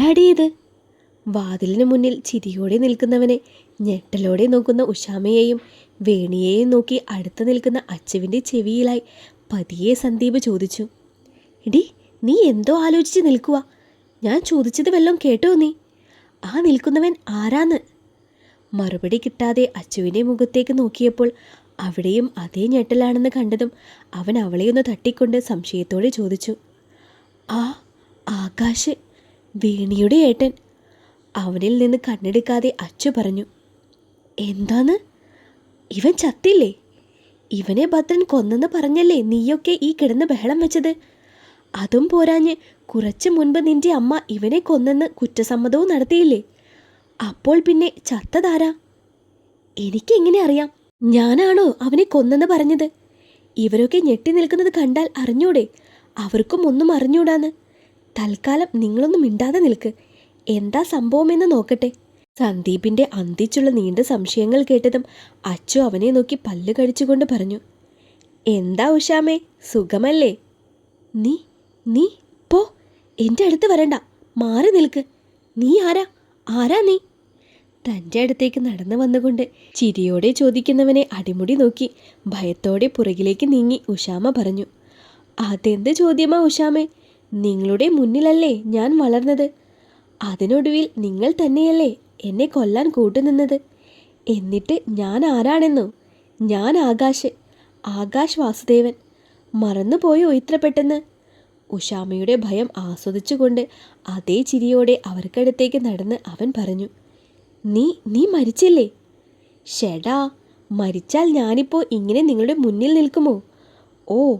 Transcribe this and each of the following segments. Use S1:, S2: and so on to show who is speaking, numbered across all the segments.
S1: ആരാടി ഇത്? വാതിലിന് മുന്നിൽ ചിരിയോടെ നിൽക്കുന്നവനെ ഞെട്ടലോടെ നോക്കുന്ന ഉഷാമയെയും വേണിയെയും നോക്കി അടുത്ത് നിൽക്കുന്ന അച്ചുവിന്റെ ചെവിയിലായി പതിയെ സന്ദീപ് ചോദിച്ചു ഇടി നീ എന്തോ ആലോചിച്ച് നിൽക്കുക ഞാൻ ചോദിച്ചത് വല്ലതും കേട്ടോ നീ? ആ നിൽക്കുന്നവൻ ആരാന്ന്? മറുപടി കിട്ടാതെ അച്ചുവിന്റെ മുഖത്തേക്ക് നോക്കിയപ്പോൾ അവിടെയും അതേ ഞെട്ടലാണെന്ന് കണ്ടതും അവൻ അവളെയൊന്ന് തട്ടിക്കൊണ്ട് സംശയത്തോടെ ചോദിച്ചു ആ ആകാശ് വേണിയുടെ ഏട്ടൻ. അവനിൽ നിന്ന് കണ്ണെടുക്കാതെ അച്ചു പറഞ്ഞു എന്താന്ന്? ഇവൻ ചത്തില്ലേ? ഇവനെ ഭദ്രൻ കൊന്നെന്ന് പറഞ്ഞല്ലേ നീയൊക്കെ ഈ കിടന്ന് ബഹളം വെച്ചത്? അതും പോരാഞ്ഞ് കുറച്ച് മുൻപ് നിന്റെ അമ്മ ഇവനെ കൊന്നെന്ന് കുറ്റസമ്മതവും നടത്തിയില്ലേ? അപ്പോൾ പിന്നെ ചത്തതാരാ? എനിക്കെങ്ങനെ അറിയാം? ഞാനാണോ അവനെ കൊന്നെന്ന് പറഞ്ഞത്? ഇവരൊക്കെ ഞെട്ടി നിൽക്കുന്നത് കണ്ടാൽ അറിഞ്ഞൂടെ? അവർക്കും ഒന്നും അറിഞ്ഞൂടാന്ന്. തൽക്കാലം നിങ്ങളൊന്നും മിണ്ടാതെ നിൽക്ക്. എന്താ സംഭവമെന്ന് നോക്കട്ടെ. സന്ദീപിന്റെ അന്തിച്ചുള്ള നീണ്ട സംശയങ്ങൾ കേട്ടതും അച്ചു അവനെ നോക്കി പല്ല് കടിച്ചുകൊണ്ട് പറഞ്ഞു എന്താ ഉഷാമേ സുഖമല്ലേ? നീ നീ പോ. എന്റെ അടുത്ത് വരണ്ട. മാറി നിൽക്ക്. നീ ആരാ? ആരാ നീ? തന്റെ അടുത്തേക്ക് നടന്നു വന്നുകൊണ്ട് ചിരിയോടെ ചോദിക്കുന്നവനെ അടിമുടി നോക്കി ഭയത്തോടെ പുറകിലേക്ക് നീങ്ങി ഉഷാമ പറഞ്ഞു അതെന്ത് ചോദ്യമാ ഉഷാമേ? നിങ്ങളുടെ മുന്നിലല്ലേ ഞാൻ വളർന്നത്. അതിനൊടുവിൽ നിങ്ങൾ തന്നെയല്ലേ എന്നെ കൊല്ലാൻ കൂട്ടുനിന്നത്. എന്നിട്ട് ഞാൻ ആരാണെന്നോ? ഞാൻ ആകാശ് ആകാശ് വാസുദേവൻ. മറന്നുപോയോ ഇത്ര പെട്ടെന്ന്? ഉഷാമയുടെ ഭയം ആസ്വദിച്ചുകൊണ്ട് അതേ ചിരിയോടെ അവർക്കടുത്തേക്ക് നടന്ന് അവൻ പറഞ്ഞു നീ നീ മരിച്ചില്ലേ? ഷെടാ മരിച്ചാൽ ഞാനിപ്പോൾ ഇങ്ങനെ നിങ്ങളുടെ മുന്നിൽ നിൽക്കുമോ? ഓ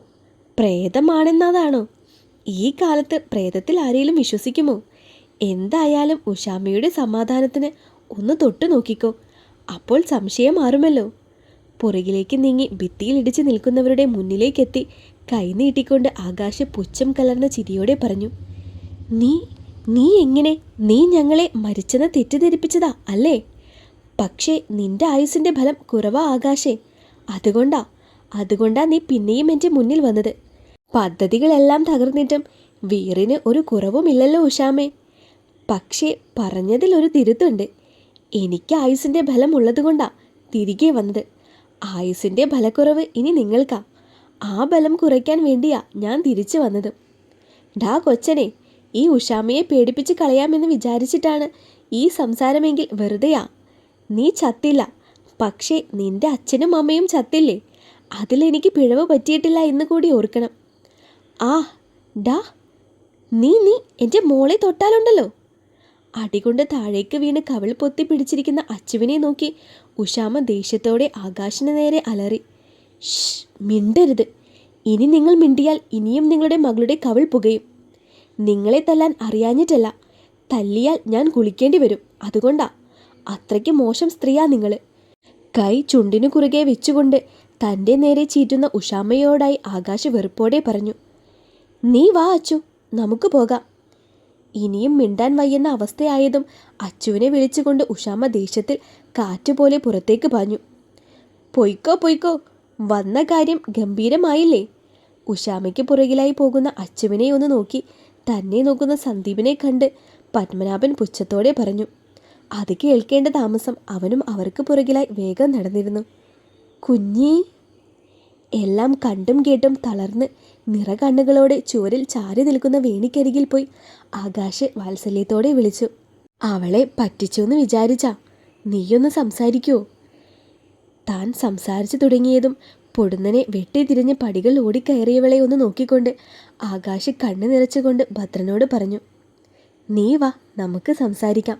S1: പ്രേതമാണെന്നതാണോ? ഈ കാലത്ത് പ്രേതത്തിൽ ആരെങ്കിലും വിശ്വസിക്കുമോ? എന്തായാലും ഉഷാമയുടെ സമാധാനത്തിന് ഒന്ന് തൊട്ടു നോക്കിക്കോ. അപ്പോൾ സംശയം മാറുമല്ലോ. പുറകിലേക്ക് നീങ്ങി ഭിത്തിയിലിടിച്ച് നിൽക്കുന്നവരുടെ മുന്നിലേക്കെത്തി കൈനീട്ടിക്കൊണ്ട് ആകാശ പുച്ഛം കലർന്ന ചിരിയോടെ പറഞ്ഞു നീ നീ എങ്ങനെ? നീ ഞങ്ങളെ മരിച്ചെന്ന് തെറ്റിദ്ധരിപ്പിച്ചതാ അല്ലേ? പക്ഷേ നിന്റെ ആയുസിന്റെ ഫലം കുറവാ ആകാശേ. അതുകൊണ്ടാ അതുകൊണ്ടാ നീ പിന്നെയും എന്റെ മുന്നിൽ വന്നത്. പദ്ധതികളെല്ലാം തകർന്നിട്ടും വീറിന് ഒരു കുറവുമില്ലല്ലോ ഉഷാമേ. പക്ഷേ പറഞ്ഞതിൽ ഒരു തിരുത്തുണ്ട്. എനിക്ക് ആയുസിന്റെ ബലം ഉള്ളതുകൊണ്ടാ തിരികെ വന്നത്. ആയുസിന്റെ ബലക്കുറവ് ഇനി നിങ്ങൾക്കാ. ആ ബലം കുറയ്ക്കാൻ വേണ്ടിയാ ഞാൻ തിരിച്ചു വന്നത്. ഡാ കൊച്ചനെ ഈ ഉഷാമയെ പേടിപ്പിച്ച് കളയാമെന്ന് വിചാരിച്ചിട്ടാണ് ഈ സംസാരമെങ്കിൽ വെറുതെയാ. നീ ചത്തില്ല. പക്ഷേ നിന്റെ അച്ഛനും അമ്മയും ചത്തില്ലേ? അതിലെനിക്ക് പിഴവ് പറ്റിയിട്ടില്ല എന്ന് കൂടി ഓർക്കണം. ആ ഡാ നീ നീ എന്റെ മോളെ തൊട്ടാലുണ്ടല്ലോ. അടികൊണ്ട് താഴേക്ക് വീണ് കവിൾ പൊത്തി പിടിച്ചിരിക്കുന്ന അച്ചുവിനെ നോക്കി ഉഷാമ ദേഷ്യത്തോടെ ആകാശിന് നേരെ അലറി മിണ്ടരുത്. ഇനി നിങ്ങൾ മിണ്ടിയാൽ ഇനിയും നിങ്ങളുടെ മകളുടെ കവിൾ പുകയും. നിങ്ങളെ തല്ലാൻ അറിയാഞ്ഞിട്ടല്ല തല്ലിയാൽ ഞാൻ കുളിക്കേണ്ടി വരും. അതുകൊണ്ടാ അത്രയ്ക്ക് മോശം സ്ത്രീയാ നിങ്ങൾ കൈ ചുണ്ടിനു കുറുകെ വെച്ചുകൊണ്ട് തന്റെ നേരെ ചീറ്റുന്ന ഉഷാമയോടായി ആകാശ് വെറുപ്പോടെ പറഞ്ഞു നീ വാ അച്ചു. നമുക്ക് പോകാം. ഇനിയും മിണ്ടാൻ വയ്യുന്ന അവസ്ഥയായതും അച്ചുവിനെ വിളിച്ചുകൊണ്ട് ഉഷാമ ദേഷ്യത്തിൽ കാറ്റുപോലെ പുറത്തേക്ക് പാഞ്ഞു. പൊയ്ക്കോ പൊയ്ക്കോ വന്ന കാര്യം ഗംഭീരമായില്ലേ? ഉഷാമയ്ക്ക് പുറകിലായി പോകുന്ന അച്ചുവിനെ ഒന്ന് നോക്കി തന്നെ നോക്കുന്ന സന്ദീപിനെ കണ്ട് പത്മനാഭൻ പുച്ഛത്തോടെ പറഞ്ഞു. അത് കേൾക്കേണ്ട താമസം അവനും അവർക്ക് പുറകിലായി വേഗം നടന്നിരുന്നു. കുഞ്ഞി എല്ലാം കണ്ടും കേട്ടും തളർന്ന് നിറകണ്ണുകളോടെ ചുവരിൽ ചാരി നിൽക്കുന്ന വേണിക്കരികിൽ പോയി ആകാശ് വാത്സല്യത്തോടെ വിളിച്ചു. അവളെ പറ്റിച്ചോന്ന് വിചാരിച്ചാ നീയൊന്ന് സംസാരിക്കുവോ താൻ സംസാരിച്ചു തുടങ്ങിയതും പൊടുന്നനെ വെട്ടിത്തിരിഞ്ഞ് പടികൾ ഓടിക്കയറിയവളെ ഒന്ന് നോക്കിക്കൊണ്ട് ആകാശ് കണ്ണു നിറച്ചുകൊണ്ട് ഭദ്രനോട് പറഞ്ഞു നീ വാ നമുക്ക് സംസാരിക്കാം.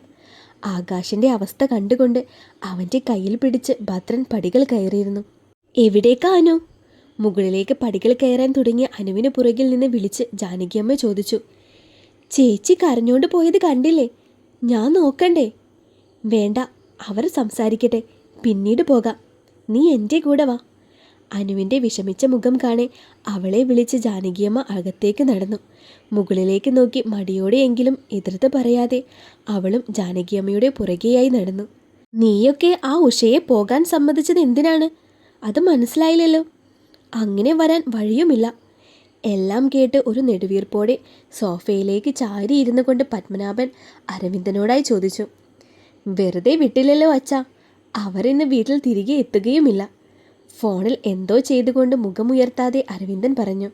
S1: ആകാശിന്റെ അവസ്ഥ കണ്ടുകൊണ്ട് അവന്റെ കയ്യിൽ പിടിച്ച് ഭദ്രൻ പടികൾ കയറിയിരുന്നു. എവിടേക്കാനോ മുകളിലേക്ക് പടികൾ കയറാൻ തുടങ്ങിയ അനുവിന് പുറകിൽ നിന്ന് വിളിച്ച് ജാനകിയമ്മ ചോദിച്ചു ചേച്ചി കരഞ്ഞോണ്ട് പോയത് കണ്ടില്ലേ? ഞാൻ നോക്കണ്ടേ? വേണ്ട അവർ സംസാരിക്കട്ടെ. പിന്നീട് പോകാം. നീ എന്റെ കൂടെ വാ. അനുവിന്റെ വിഷമിച്ച മുഖം കാണെ അവളെ വിളിച്ച് ജാനകിയമ്മ അകത്തേക്ക് നടന്നു. മുകളിലേക്ക് നോക്കി മടിയോടെയെങ്കിലും എതിർത്ത് പറയാതെ അവളും ജാനകിയമ്മയുടെ പുറകെയായി നടന്നു. നീയൊക്കെ ആ ഉഷയെ പോകാൻ സമ്മതിച്ചത് എന്തിനാണ്? അത് മനസ്സിലായില്ലല്ലോ. അങ്ങനെ വരാൻ വഴിയുമില്ല. എല്ലാം കേട്ട് ഒരു നെടുവീർപ്പോടെ സോഫയിലേക്ക് ചാരി ഇരുന്നു കൊണ്ട് പത്മനാഭൻ അരവിന്ദനോടായി ചോദിച്ചു വെറുതെ വിട്ടില്ലല്ലോ അച്ഛ അവരിന്ന് വീട്ടിൽ തിരികെ എത്തുകയുമില്ല. ഫോണിൽ എന്തോ ചെയ്തുകൊണ്ട് മുഖമുയർത്താതെ അരവിന്ദൻ പറഞ്ഞു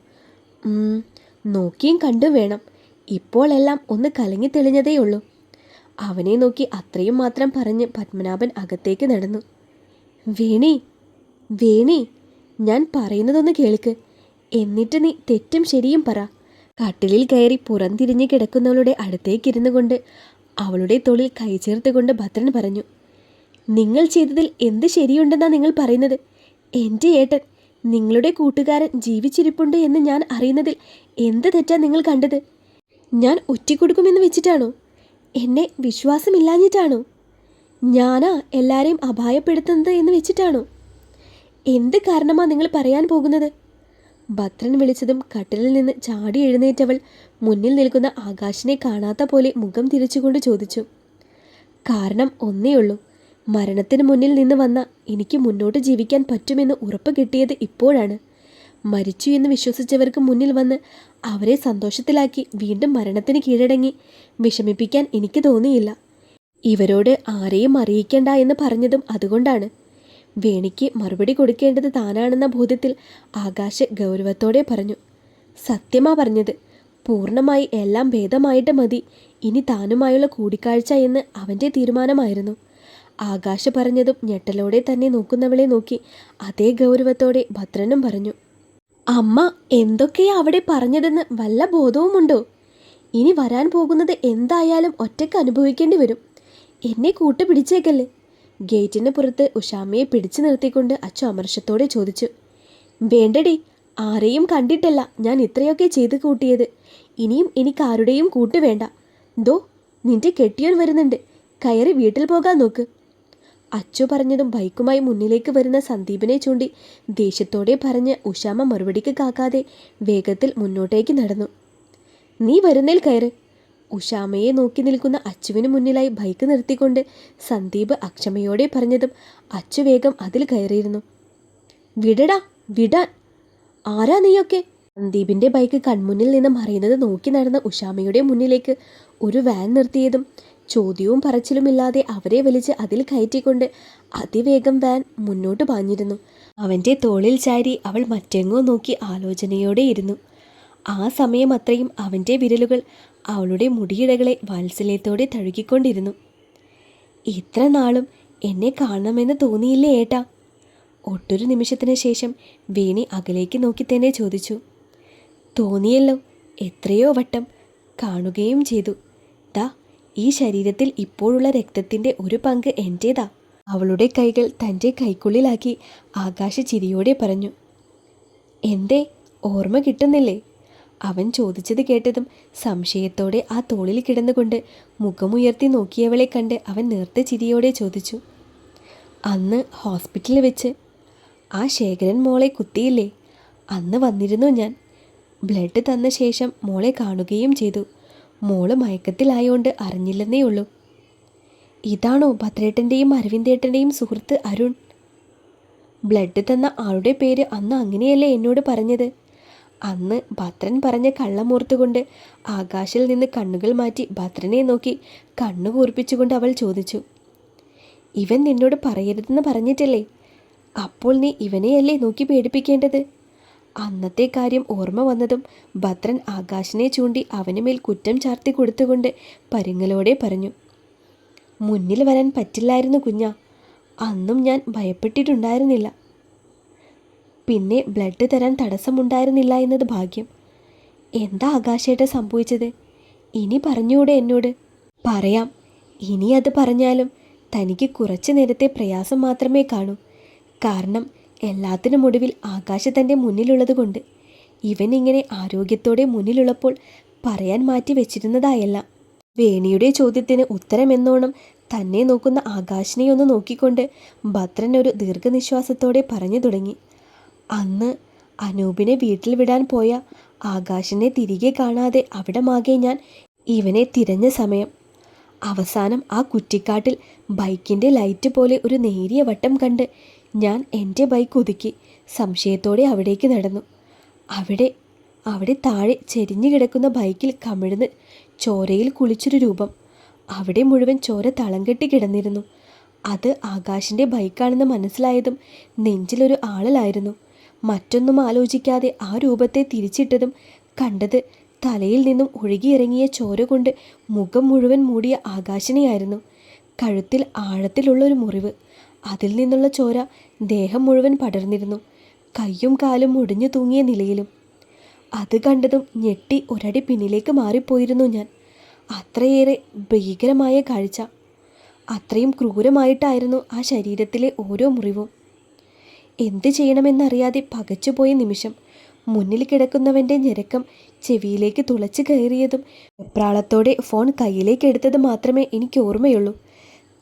S1: "ഉം, നോക്കിയും കണ്ടും വേണം. ഇപ്പോൾ എല്ലാം ഒന്ന് കലങ്ങി തെളിഞ്ഞതേയുള്ളൂ അവനെ നോക്കി അത്രയും മാത്രം പറഞ്ഞ് പത്മനാഭൻ അകത്തേക്ക് നടന്നു വേണി വേണി ഞാൻ പറയുന്നതൊന്ന് കേൾക്ക്. എന്നിട്ട് നീ തെറ്റും ശരിയും പറ. കട്ടിലിൽ കയറി പുറംതിരിഞ്ഞ് കിടക്കുന്നവളുടെ അടുത്തേക്കിരുന്നു കൊണ്ട് അവളുടെ തൊളിൽ കൈ ചേർത്തുകൊണ്ട് ഭദ്രൻ പറഞ്ഞു നിങ്ങൾ ചെയ്തതിൽ എന്ത് ശരിയുണ്ടെന്നാണ് നിങ്ങൾ പറയുന്നത്? എന്റെ ഏട്ടൻ നിങ്ങളുടെ കൂട്ടുകാരൻ ജീവിച്ചിരിപ്പുണ്ട് എന്ന് ഞാൻ അറിയുന്നതിൽ എന്ത് തെറ്റാ നിങ്ങൾ കണ്ടത്? ഞാൻ ഒറ്റിക്കൊടുക്കുമെന്ന് വെച്ചിട്ടാണോ? എന്നെ വിശ്വാസമില്ലാഞ്ഞിട്ടാണോ? ഞാനാ എല്ലാവരെയും അപായപ്പെടുത്തുന്നത് എന്ന് വെച്ചിട്ടാണോ? എന്ത് കാരണമാ നിങ്ങൾ പറയാൻ പോകുന്നത്? ഭദ്രൻ വിളിച്ചതും കട്ടിലിൽ നിന്ന് ചാടി എഴുന്നേറ്റവൾ മുന്നിൽ നിൽക്കുന്ന ആകാശിനെ കാണാത്ത പോലെ മുഖം തിരിച്ചുകൊണ്ട് ചോദിച്ചു. കാരണം ഒന്നേയുള്ളൂ മരണത്തിന് മുന്നിൽ നിന്ന് വന്ന എനിക്ക് മുന്നോട്ട് ജീവിക്കാൻ പറ്റുമെന്ന് ഉറപ്പ് കിട്ടിയത് ഇപ്പോഴാണ്. മരിച്ചു എന്ന് വിശ്വസിച്ചവർക്ക് മുന്നിൽ വന്ന് അവരെ സന്തോഷത്തിലാക്കി വീണ്ടും മരണത്തിന് കീഴടങ്ങി വിഷമിപ്പിക്കാൻ എനിക്ക് തോന്നിയില്ല. ഇവരോട് ആരെയും അറിയിക്കണ്ട എന്ന് പറഞ്ഞതും അതുകൊണ്ടാണ്. വേണിക്ക് മറുപടി കൊടുക്കേണ്ടത് താനാണെന്ന ബോധ്യത്തിൽ ആകാശ് ഗൗരവത്തോടെ പറഞ്ഞു. സത്യമാ പറഞ്ഞത്. പൂർണമായി എല്ലാം ഭേദമായിട്ട് മതി. ഇനി താനുമായുള്ള കൂടിക്കാഴ്ച എന്ന് അവന്റെ തീരുമാനമായിരുന്നു. ആകാശ് പറഞ്ഞതും ഞെട്ടലോടെ തന്നെ നോക്കുന്നവളെ നോക്കി അതേ ഗൗരവത്തോടെ ഭദ്രനും പറഞ്ഞു. അമ്മ എന്തൊക്കെയാ അവിടെ പറഞ്ഞതെന്ന് വല്ല ബോധവുമുണ്ടോ? ഇനി വരാൻ പോകുന്നത് എന്തായാലും ഒറ്റയ്ക്ക് അനുഭവിക്കേണ്ടി വരും. എന്നെ കൂട്ടുപിടിച്ചേക്കല്ലേ? ഗേറ്റിന് പുറത്ത് ഉഷാമയെ പിടിച്ചു നിർത്തിക്കൊണ്ട് അച്ചു അമർഷത്തോടെ ചോദിച്ചു വേണ്ടടി ആരെയും കണ്ടിട്ടല്ല ഞാൻ ഇത്രയൊക്കെ ചെയ്ത് കൂട്ടിയത്. ഇനിയും എനിക്ക് ആരുടെയും കൂട്ട് വേണ്ട. ദോ നിന്റെ കെട്ടിയോൻ വരുന്നുണ്ട്. കയറി വീട്ടിൽ പോകാൻ നോക്ക്. അച്ചു പറഞ്ഞതും ബൈക്കുമായി മുന്നിലേക്ക് വരുന്ന സന്ദീപിനെ ചൂണ്ടി ദേഷ്യത്തോടെ പറഞ്ഞ് ഉഷാമ മറുപടിക്ക് കാക്കാതെ വേഗത്തിൽ മുന്നോട്ടേക്ക് നടന്നു. നീ വരുന്നേൽ കയറ്. ഉഷാമയെ നോക്കി നിൽക്കുന്ന അച്ചുവിന് മുന്നിലായി ബൈക്ക് നിർത്തിക്കൊണ്ട് സന്ദീപ് അക്ഷമയോടെ പറഞ്ഞതും അച്ചു വേഗം അതിൽ കയറിയിരുന്നു. വിടടാ വിടാൻ. ആരാ നീയൊക്കെ? സന്ദീപിന്റെ ബൈക്ക് കൺമുന്നിൽ നിന്ന് മറിയുന്നത് നോക്കി നടന്ന ഉഷാമയുടെ മുന്നിലേക്ക് ഒരു വാൻ നിർത്തിയതും ചോദ്യവും പറച്ചിലുമില്ലാതെ അവരെ വലിച്ച് അതിൽ കയറ്റിക്കൊണ്ട് അതിവേഗം വാൻ മുന്നോട്ട് പാഞ്ഞിരുന്നു. അവന്റെ തോളിൽ ചാരി അവൾ മറ്റെങ്ങോ നോക്കി ആലോചനയോടെ ഇരുന്നു. ആ സമയം അത്രയും അവന്റെ വിരലുകൾ അവളുടെ മുടിയിടകളെ വാത്സല്യത്തോടെ തഴുകിക്കൊണ്ടിരുന്നു. ഇത്ര നാളും എന്നെ കാണണമെന്ന് തോന്നിയില്ലേ ഏട്ടാ? ഒട്ടൊരു നിമിഷത്തിന് ശേഷം വേണി അകലേക്ക് നോക്കി തന്നെ ചോദിച്ചു. തോന്നിയല്ലോ എത്രയോ വട്ടം കാണുകയും ചെയ്തു. ദാ ഈ ശരീരത്തിൽ ഇപ്പോഴുള്ള രക്തത്തിന്റെ ഒരു പങ്ക് എന്റേതാ അവളുടെ കൈകൾ തന്റെ കൈക്കുള്ളിലാക്കി ആകാശ ചിരിയോടെ പറഞ്ഞു. എന്തേ ഓർമ്മ കിട്ടുന്നില്ലേ? അവൻ ചോദിച്ചത് കേട്ടതും സംശയത്തോടെ ആ തോളിൽ കിടന്നുകൊണ്ട് മുഖമുയർത്തി നോക്കിയവളെ കണ്ട് അവൻ നേർത്ത ചിരിയോടെ ചോദിച്ചു അന്ന് ഹോസ്പിറ്റലിൽ വെച്ച്? ആ ശേഖരൻ മോളെ കുത്തിയില്ലേ? അന്ന് വന്നിരുന്നു ഞാൻ. ബ്ലഡ് തന്ന ശേഷം മോളെ കാണുകയും ചെയ്തു. മോൾ മയക്കത്തിലായോണ്ട് അറിഞ്ഞില്ലെന്നേ ഉള്ളൂ. ഇതാണോ ഭദ്രേട്ടന്റെയും അരവിന്ദേട്ടന്റെയും സുഹൃത്ത് അരുൺ? ബ്ലഡ് തന്ന ആളുടെ പേര് അന്ന് അങ്ങനെയല്ലേ എന്നോട് പറഞ്ഞത്? അന്ന് ഭദ്രൻ പറഞ്ഞ കള്ളമോർത്തുകൊണ്ട് ആകാശിൽ നിന്ന് കണ്ണുകൾ മാറ്റി ഭദ്രനെ നോക്കി കണ്ണു കൂർപ്പിച്ചുകൊണ്ട് അവൾ ചോദിച്ചു ഇവൻ നിന്നോട് പറയരുതെന്ന് പറഞ്ഞിട്ടല്ലേ? അപ്പോൾ നീ ഇവനെയല്ലേ നോക്കി പേടിപ്പിക്കേണ്ടത്? അന്നത്തെ കാര്യം ഓർമ്മ വന്നതും ഭദ്രൻ ആകാശിനെ ചൂണ്ടി അവന് മേൽ കുറ്റം ചാർത്തി കൊടുത്തുകൊണ്ട് പരുങ്ങലോടെ പറഞ്ഞു മുന്നിൽ വരാൻ പറ്റില്ലായിരുന്നു കുഞ്ഞ. അന്നും ഞാൻ ഭയപ്പെട്ടിട്ടുണ്ടായിരുന്നില്ല. പിന്നെ ബ്ലഡ് തരാൻ തടസ്സമുണ്ടായിരുന്നില്ല എന്നത് ഭാഗ്യം. എന്താ ആകാശേട്ട സംഭവിച്ചത്? ഇനി പറഞ്ഞൂടെ എന്നോട്? പറയാം. ഇനി അത് പറഞ്ഞാലും തനിക്ക് കുറച്ച് നേരത്തെ പ്രയാസം മാത്രമേ കാണൂ. കാരണം എല്ലാത്തിനും ഒടുവിൽ ആകാശ തന്റെ മുന്നിലുള്ളത് കൊണ്ട്. ഇവൻ ഇങ്ങനെ ആരോഗ്യത്തോടെ മുന്നിലുള്ളപ്പോൾ പറയാൻ മാറ്റി വെച്ചിരുന്നതായല്ല. വേണിയുടെ ചോദ്യത്തിന് ഉത്തരമെന്നോണം തന്നെ നോക്കുന്ന ആകാശിനെ ഒന്ന് നോക്കിക്കൊണ്ട് ഭദ്രൻ ഒരു ദീർഘനിശ്വാസത്തോടെ പറഞ്ഞു തുടങ്ങി. അന്ന് അനൂപിനെ വീട്ടിൽ വിടാൻ പോയ ആകാശിനെ തിരികെ കാണാതെ അവിടമാകെ ഞാൻ ഇവനെ തിരഞ്ഞ സമയം. അവസാനം ആ കുറ്റിക്കാട്ടിൽ ബൈക്കിന്റെ ലൈറ്റ് പോലെ ഒരു നേരിയ വട്ടം കണ്ട് ഞാൻ എന്റെ ബൈക്ക് ഒതുക്കി സംശയത്തോടെ അവിടേക്ക് നടന്നു. അവിടെ അവിടെ താഴെ ചെരിഞ്ഞു കിടക്കുന്ന ബൈക്കിൽ കമിഴ്ന്ന് ചോരയിൽ കുളിച്ചൊരു രൂപം. അവിടെ മുഴുവൻ ചോര തളം കെട്ടി കിടന്നിരുന്നു. അത് ആകാശിന്റെ ബൈക്കാണെന്ന് മനസ്സിലായതും നെഞ്ചിലൊരു ആളലായിരുന്നു. മറ്റൊന്നും ആലോചിക്കാതെ ആ രൂപത്തെ തിരിച്ചിട്ടതും കണ്ടത് തലയിൽ നിന്നും ഒഴുകിയിറങ്ങിയ ചോര കൊണ്ട് മുഖം മുഴുവൻ മൂടിയ ആകാശനെയായിരുന്നു കഴുത്തിൽ ആഴത്തിലുള്ള ഒരു മുറിവ്. അതിൽ നിന്നുള്ള ചോര ദേഹം മുഴുവൻ പടർന്നിരുന്നു. കയ്യും കാലും ഒടിഞ്ഞു തൂങ്ങിയ നിലയിലും. അത് കണ്ടതും ഞെട്ടി ഒരടി പിന്നിലേക്ക് മാറിപ്പോയിരുന്നു ഞാൻ. അത്രയേറെ ഭീകരമായ കാഴ്ച. അത്രയും ക്രൂരമായിട്ടായിരുന്നു ആ ശരീരത്തിലെ ഓരോ മുറിവും. എന്ത് ചെയ്യണമെന്നറിയാതെ പകച്ചുപോയ നിമിഷം മുന്നിൽ കിടക്കുന്നവന്റെ ഞെരക്കം ചെവിയിലേക്ക് തുളച്ചു കയറിയതും വെപ്രാളത്തോടെ ഫോൺ കയ്യിലേക്ക് എടുത്തത് മാത്രമേ എനിക്ക് ഓർമ്മയുള്ളൂ.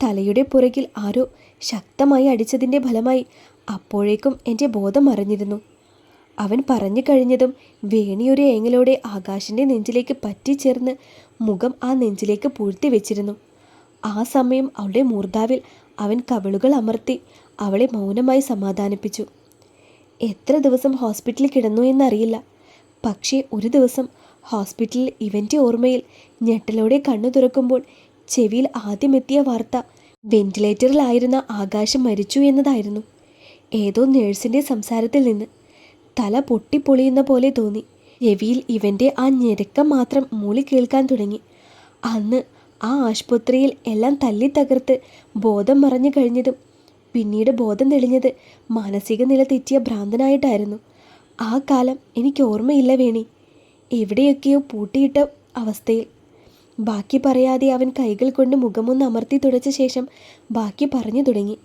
S1: തലയുടെ പുറകിൽ ആരോ ശക്തമായി അടിച്ചതിന്റെ ഫലമായി അപ്പോഴേക്കും എന്റെ ബോധം മറിഞ്ഞിരുന്നു അവൻ പറഞ്ഞു കഴിഞ്ഞതും വേണിയൊരു ഏങ്ങലോടെ ആകാശിന്റെ നെഞ്ചിലേക്ക് പറ്റിച്ചേർന്ന് മുഖം ആ നെഞ്ചിലേക്ക് പൂഴ്ത്തി വെച്ചിരുന്നു. ആ സമയം അവളുടെ മൂർധാവിൽ അവൻ കവിളുകൾ അമർത്തി അവളെ മൗനമായി സമാധാനിപ്പിച്ചു. എത്ര ദിവസം ഹോസ്പിറ്റലിൽ കിടന്നു എന്നറിയില്ല. പക്ഷേ ഒരു ദിവസം ഹോസ്പിറ്റലിൽ ഇവന്റെ ഓർമ്മയിൽ ഞെട്ടലോടെ കണ്ണു തുറക്കുമ്പോൾ ചെവിയിൽ ആദ്യമെത്തിയ വാർത്ത വെന്റിലേറ്ററിലായിരുന്ന ആകാശം മരിച്ചു എന്നതായിരുന്നു. ഏതോ നേഴ്സിന്റെ സംസാരത്തിൽ നിന്ന് തല പൊട്ടിപ്പൊളിയുന്ന പോലെ തോന്നി. രവിയിൽ ഇവന്റെ ആ ഞെരുക്കം മാത്രം മൂളി കേൾക്കാൻ തുടങ്ങി. അന്ന് ആ ആശുപത്രിയിൽ എല്ലാം തല്ലി തകർത്ത് ബോധം മറഞ്ഞു കഴിഞ്ഞതും പിന്നീട് ബോധം തെളിഞ്ഞത് മാനസിക നില തെറ്റിയ ഭ്രാന്തനായിട്ടായിരുന്നു. ആ കാലം എനിക്ക് ഓർമ്മയില്ല വേണി. എവിടെയൊക്കെയോ പൂട്ടിയിട്ട അവസ്ഥയിൽ. ബാക്കി പറയാതെ അവൻ കൈകൾ കൊണ്ട് മുഖമൊന്ന് അമർത്തി തുടച്ച ശേഷം ബാക്കി പറഞ്ഞു തുടങ്ങി.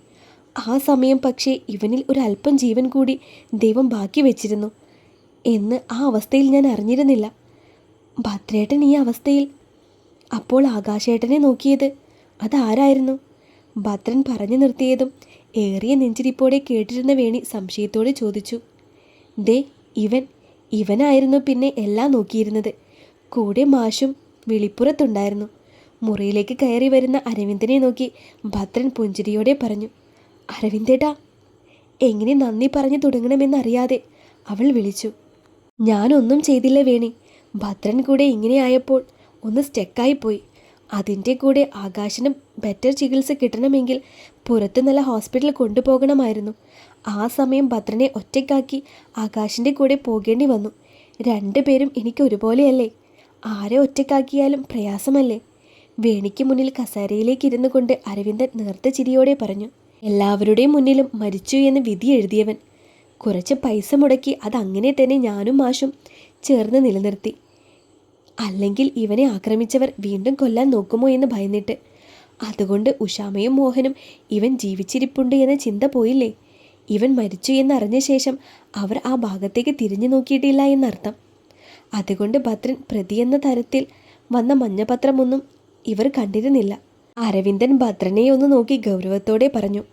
S1: ആ സമയം പക്ഷേ ഇവനിൽ ഒരു അല്പം ജീവൻ കൂടി ദൈവം ബാക്കി വെച്ചിരുന്നു. എന്ന് ആ അവസ്ഥയിൽ ഞാൻ അറിഞ്ഞിരുന്നില്ല. ഭദ്രേട്ടൻ ഈ അവസ്ഥയിൽ? അപ്പോൾ ആകാശേട്ടനെ നോക്കിയത് അതാരായിരുന്നു? ഭദ്രൻ പറഞ്ഞു നിർത്തിയതും ഏറിയ നെഞ്ചിരിപ്പോടെ കേട്ടിരുന്ന വേണി സംശയത്തോടെ ചോദിച്ചു. ദേ ഇവൻ ഇവനായിരുന്നു പിന്നെ എല്ലാം നോക്കിയിരുന്നത്. കൂടെ മാഷും വിളിപ്പുറത്തുണ്ടായിരുന്നു. മുറിയിലേക്ക് കയറി വരുന്ന അരവിന്ദനെ നോക്കി ഭദ്രൻ പുഞ്ചിരിയോടെ പറഞ്ഞു അരവിന്ദേട്ടാ എങ്ങനെ നന്ദി പറഞ്ഞു തുടങ്ങണമെന്നറിയാതെ അവൾ വിളിച്ചു. ഞാനൊന്നും ചെയ്തില്ല വേണി. ഭദ്രൻ കൂടെ ഇങ്ങനെയായപ്പോൾ ഒന്ന് സ്റ്റെക്കായിപ്പോയി അതിന്റെ കൂടെ ആകാശിനും ബെറ്റർ ചികിത്സ കിട്ടണമെങ്കിൽ പുറത്ത് നല്ല ഹോസ്പിറ്റലിൽ കൊണ്ടുപോകണമായിരുന്നു. ആ സമയം ഭദ്രനെ ഒറ്റയ്ക്കാക്കി ആകാശിന്റെ കൂടെ പോകേണ്ടി വന്നു. രണ്ടുപേരും എനിക്ക് ഒരുപോലെയല്ലേ? ആരെ ഒറ്റയ്ക്കാക്കിയാലും പ്രയാസമല്ലേ? വേണിക്ക് മുന്നിൽ കസേരയിലേക്ക് ഇരുന്നു കൊണ്ട് അരവിന്ദൻ നേർത്ത ചിരിയോടെ പറഞ്ഞു എല്ലാവരുടെയും മുന്നിലും മരിച്ചു എന്ന് വിധി എഴുതിയവൻ. കുറച്ച് പൈസ മുടക്കി അതങ്ങനെ തന്നെ ഞാനും മാഷും ചേർന്ന് നിലനിർത്തി. അല്ലെങ്കിൽ ഇവനെ ആക്രമിച്ചവർ വീണ്ടും കൊല്ലാൻ നോക്കുമോ എന്ന് ഭയന്നിട്ട് അതുകൊണ്ട് ഉഷാമയും മോഹനും ഇവൻ ജീവിച്ചിരിപ്പുണ്ട് എന്ന ചിന്ത പോയില്ലേ? ഇവൻ മരിച്ചു എന്നറിഞ്ഞ ശേഷം അവർ ആ ഭാഗത്തേക്ക് തിരിഞ്ഞു നോക്കിയിട്ടില്ല എന്നർത്ഥം. അതുകൊണ്ട് ഭദ്രൻ പ്രതി എന്ന തരത്തിൽ വന്ന മഞ്ഞപത്രമൊന്നും ഇവർ കണ്ടിരുന്നില്ല. അരവിന്ദൻ ഭദ്രനെ ഒന്ന് നോക്കി ഗൗരവത്തോടെ പറഞ്ഞു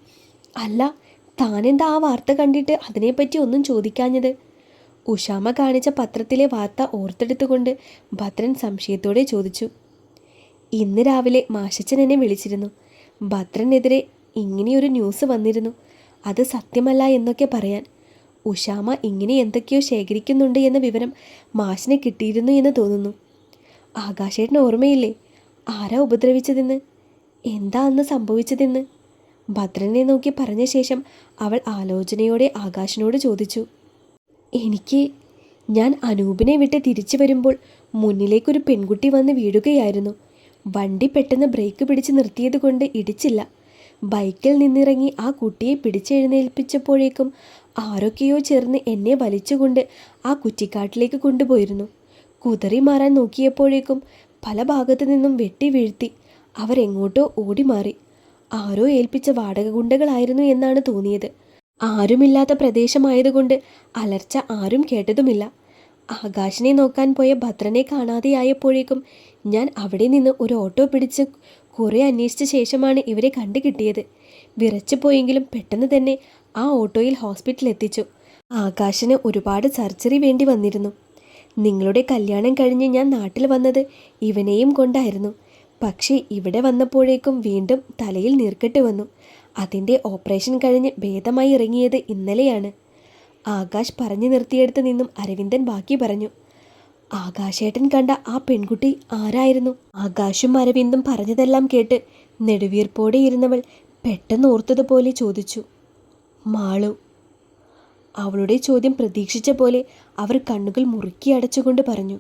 S1: അല്ല താനെന്താ ആ വാർത്ത കണ്ടിട്ട് അതിനെപ്പറ്റി ഒന്നും ചോദിക്കാഞ്ഞത്? ഉഷാമ കാണിച്ച പത്രത്തിലെ വാർത്ത ഓർത്തെടുത്തുകൊണ്ട് ഭദ്രൻ സംശയത്തോടെ ചോദിച്ചു ഇന്ന് രാവിലെ മാഷച്ചൻ എന്നെ വിളിച്ചിരുന്നു. ഭദ്രനെതിരെ ഇങ്ങനെയൊരു ന്യൂസ് വന്നിരുന്നു. അത് സത്യമല്ല എന്നൊക്കെ പറയാൻ. ഉഷാമ ഇങ്ങനെ എന്തൊക്കെയോ ശേഖരിക്കുന്നുണ്ട് എന്ന വിവരം മാഷിനെ കിട്ടിയിരുന്നു എന്ന് തോന്നുന്നു. ആകാശേട്ടന് ഓർമ്മയില്ലേ? ആരാ ഉപദ്രവിച്ചതെന്ന്? എന്താ അന്ന് സംഭവിച്ചതെന്ന്? ഭദ്രനെ നോക്കി പറഞ്ഞ ശേഷം അവൾ ആലോചനയോടെ ആകാശിനോട് ചോദിച്ചു. എനിക്ക് ഞാൻ അനൂപിനെ വിട്ട് തിരിച്ചു വരുമ്പോൾ മുന്നിലേക്കൊരു പെൺകുട്ടി വന്ന് വീഴുകയായിരുന്നു. വണ്ടി പെട്ടെന്ന് ബ്രേക്ക് പിടിച്ച് നിർത്തിയത് കൊണ്ട് ഇടിച്ചില്ല. ബൈക്കിൽ നിന്നിറങ്ങി ആ കുട്ടിയെ പിടിച്ചെഴുന്നേൽപ്പിച്ചപ്പോഴേക്കും ആരൊക്കെയോ ചേർന്ന് എന്നെ വലിച്ചുകൊണ്ട് ആ കുറ്റിക്കാട്ടിലേക്ക് കൊണ്ടുപോയിരുന്നു. കുതറി മാറാൻ നോക്കിയപ്പോഴേക്കും പല ഭാഗത്തു നിന്നും വെട്ടി വീഴ്ത്തി അവരെങ്ങോട്ടോ ഓടി മാറി ആരോ ഏൽപ്പിച്ച വാടക ഗുണ്ടകളായിരുന്നു എന്നാണ് തോന്നിയത്. ആരുമില്ലാത്ത പ്രദേശമായതുകൊണ്ട് അലർച്ച ആരും കേട്ടതുമില്ല. ആകാശിനെ നോക്കാൻ പോയ ഭദ്രനെ കാണാതെയായപ്പോഴേക്കും ഞാൻ അവിടെ നിന്ന് ഒരു ഓട്ടോ പിടിച്ച് കുറേ അന്വേഷിച്ച ശേഷമാണ് ഇവരെ കണ്ടു കിട്ടിയത് വിറച്ചു പോയെങ്കിലും പെട്ടെന്ന് തന്നെ ആ ഓട്ടോയിൽ ഹോസ്പിറ്റലിൽ എത്തിച്ചു. ആകാശിന് ഒരുപാട് സർജറി വേണ്ടി വന്നിരുന്നു. നിങ്ങളുടെ കല്യാണം കഴിഞ്ഞ് ഞാൻ നാട്ടിൽ വന്നത് ഇവനെയും കൊണ്ടായിരുന്നു. പക്ഷേ ഇവിടെ വന്നപ്പോഴേക്കും വീണ്ടും തലയിൽ നീർക്കെട്ട് വന്നു. അതിന്റെ ഓപ്പറേഷൻ കഴിഞ്ഞ് ഭേദമായി ഇറങ്ങിയത് ഇന്നലെയാണ്. ആകാശ് പറഞ്ഞു നിർത്തിയെടുത്ത് നിന്നും അരവിന്ദൻ ബാക്കി പറഞ്ഞു. ആകാശേട്ടൻ കണ്ട ആ പെൺകുട്ടി ആരായിരുന്നു? ആകാശും അരവിന്ദും പറഞ്ഞതെല്ലാം കേട്ട് നെടുവീർപ്പോടെ ഇരുന്നവൾ പെട്ടെന്ന് ഓർത്തതുപോലെ ചോദിച്ചു മാളു. അവളുടെ ചോദ്യം പ്രതീക്ഷിച്ച പോലെ അവർ കണ്ണുകൾ മുറുക്കി അടച്ചുകൊണ്ട് പറഞ്ഞു